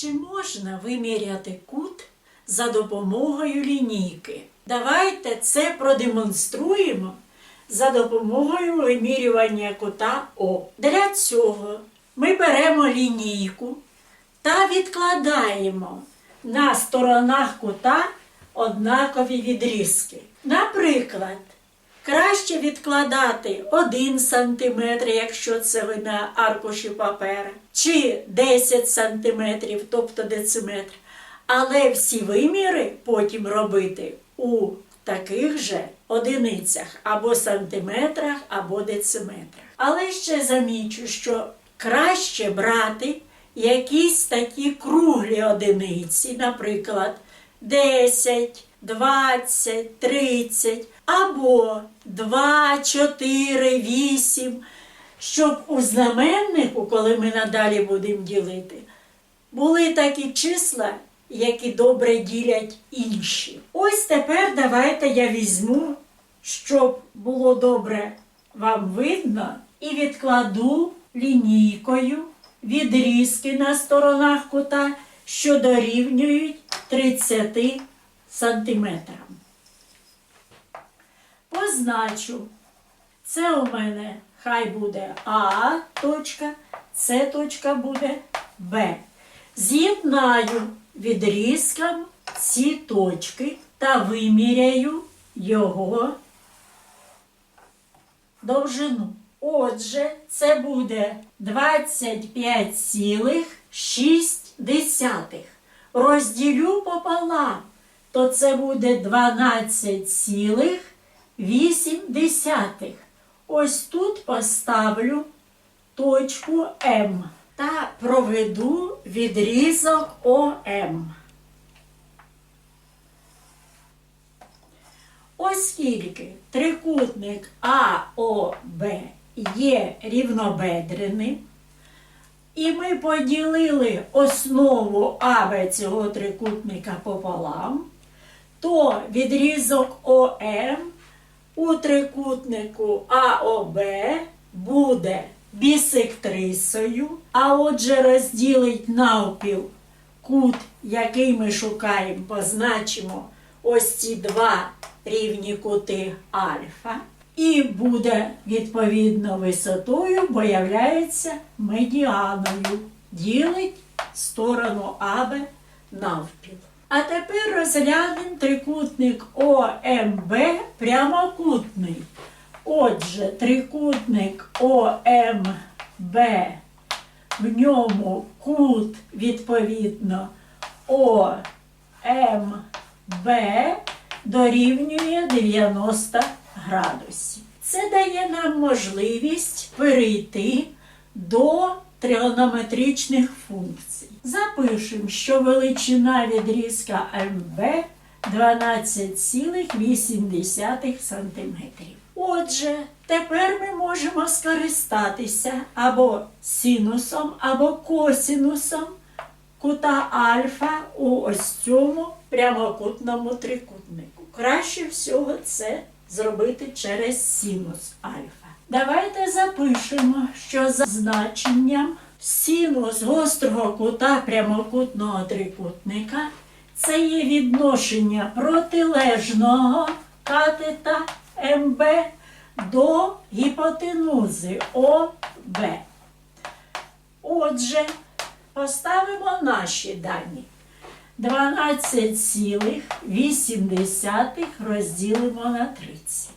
Чи можна виміряти кут за допомогою лінійки? Давайте це продемонструємо за допомогою вимірювання кута О. Для цього ми беремо лінійку та відкладаємо на сторонах кута однакові відрізки. Наприклад, краще відкладати 1 см, якщо це ви на аркуші папера, чи 10 см, тобто дециметр. Але всі виміри потім робити у таких же одиницях або сантиметрах, або дециметрах. Але ще замічу, що краще брати якісь такі круглі одиниці, наприклад, 10, 20, 30, або 2, 4, 8, щоб у знаменнику, коли ми надалі будемо ділити, були такі числа, які добре ділять інші. Ось тепер давайте я візьму, щоб було добре вам видно, і відкладу лінійкою відрізки на сторонах кута, що дорівнюють 30 сантиметрам. Позначу. Це у мене хай буде А точка, це точка буде Б. З'єднаю відрізком ці точки та виміряю його довжину. Отже, це буде 25,6. Розділю пополам, то це буде 12,8. Ось тут поставлю точку М та проведу відрізок ОМ. Оскільки трикутник АОБ є рівнобедреним, і ми поділили основу АБ цього трикутника пополам, то відрізок ОМ у трикутнику АОБ буде бісектрисою, а отже розділить навпіл кут, який ми шукаємо, позначимо ось ці два рівні кути альфа. І буде відповідно висотою, бо являється медіаною. Ділить сторону АБ навпіл. А тепер розглянемо трикутник ОМБ прямокутний. Отже, трикутник ОМБ, в ньому кут відповідно ОМБ дорівнює 90 градусів. Це дає нам можливість перейти до тригонометричних функцій. Запишемо, що величина відрізка МБ 12,8 см. Отже, тепер ми можемо скористатися або синусом, або косинусом кута альфа у ось цьому прямокутному трикутнику. Краще всього це зробити через синус альфа. Давайте запишемо, що за значенням синус гострого кута прямокутного трикутника це є відношення протилежного катета МБ до гіпотенузи ОБ. Отже, поставимо наші дані. 12,8 розділимо на 30.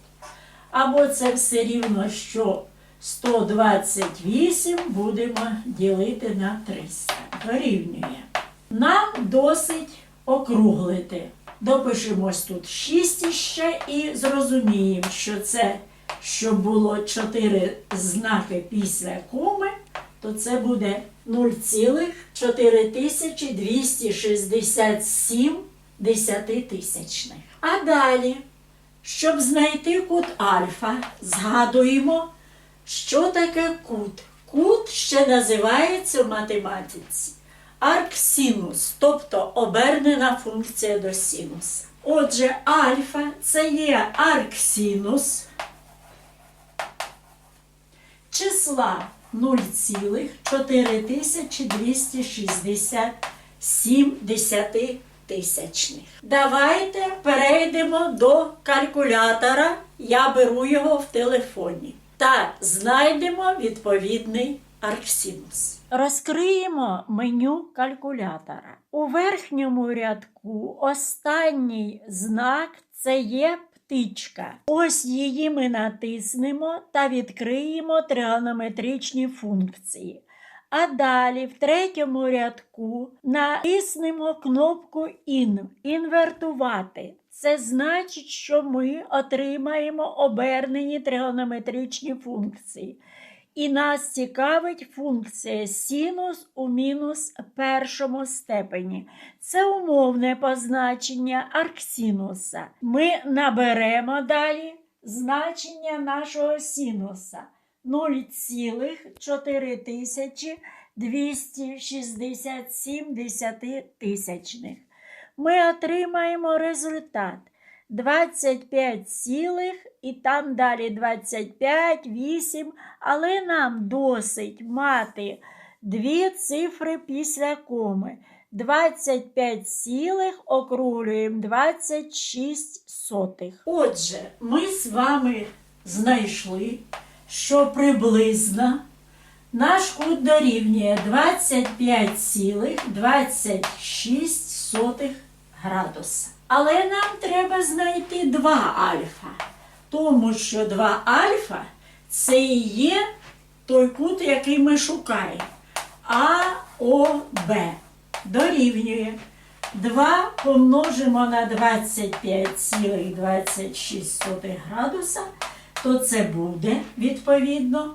Або це все рівно, що 128 будемо ділити на 300. Дорівнює. Нам досить округлити. Допишемось тут 6 іще і зрозуміємо, що це, щоб було 4 знаки після коми, то це буде 0,4267 десятитисячних. А далі, щоб знайти кут альфа, згадуємо, що таке кут. Кут ще називається в математиці арксинус, тобто обернена функція до синуса. Отже, альфа це є арксинус числа 0,4267 7 десятитисячних. Давайте перейдемо до калькулятора. Я беру його в телефоні та знайдемо відповідний арксінус. Розкриємо меню калькулятора. У верхньому рядку останній знак це є птичка. Ось її ми натиснемо та відкриємо тригонометричні функції. А далі в третьому рядку натиснемо кнопку «Ін» інвертувати. Це значить, що ми отримаємо обернені тригонометричні функції. І нас цікавить функція синус у мінус першому степені. Це умовне позначення арксинуса. Ми наберемо далі значення нашого синуса 0,4267 десятитисячних. Ми отримаємо результат 25 цілих і там далі 25, 8, але нам досить мати дві цифри після коми. 25 цілих округлюємо 26 сотих. Отже, ми з вами знайшли, що приблизно наш кут дорівнює 25,26 градуса. Але нам треба знайти 2 альфа, тому що 2 альфа це і є той кут, який ми шукаємо. АОБ дорівнює 2 помножимо на 25,26 градуса, то це буде відповідно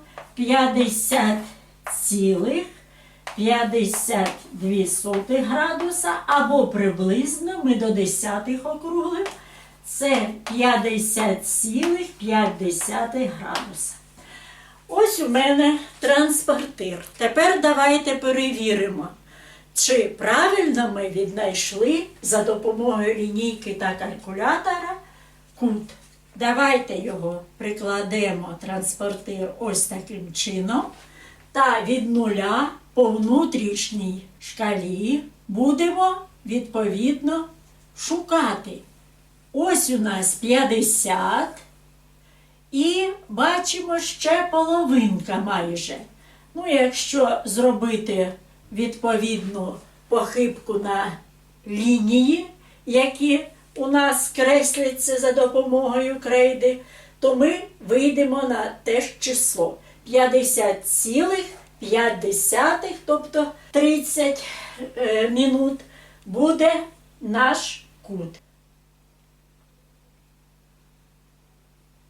50,52 градуса або приблизно ми до десятих округлим. Це 50,5 градуса. Ось у мене транспортир. Тепер давайте перевіримо, чи правильно ми віднайшли за допомогою лінійки та калькулятора кут. Давайте його прикладемо транспортир ось таким чином. Та від нуля по внутрішній шкалі будемо відповідно шукати. Ось у нас 50. І бачимо ще половинка майже. Ну, якщо зробити відповідну похибку на лінії, які у нас кресляться за допомогою крейди, то ми вийдемо на те ж число 50,5, тобто 30 е, минут, буде наш кут.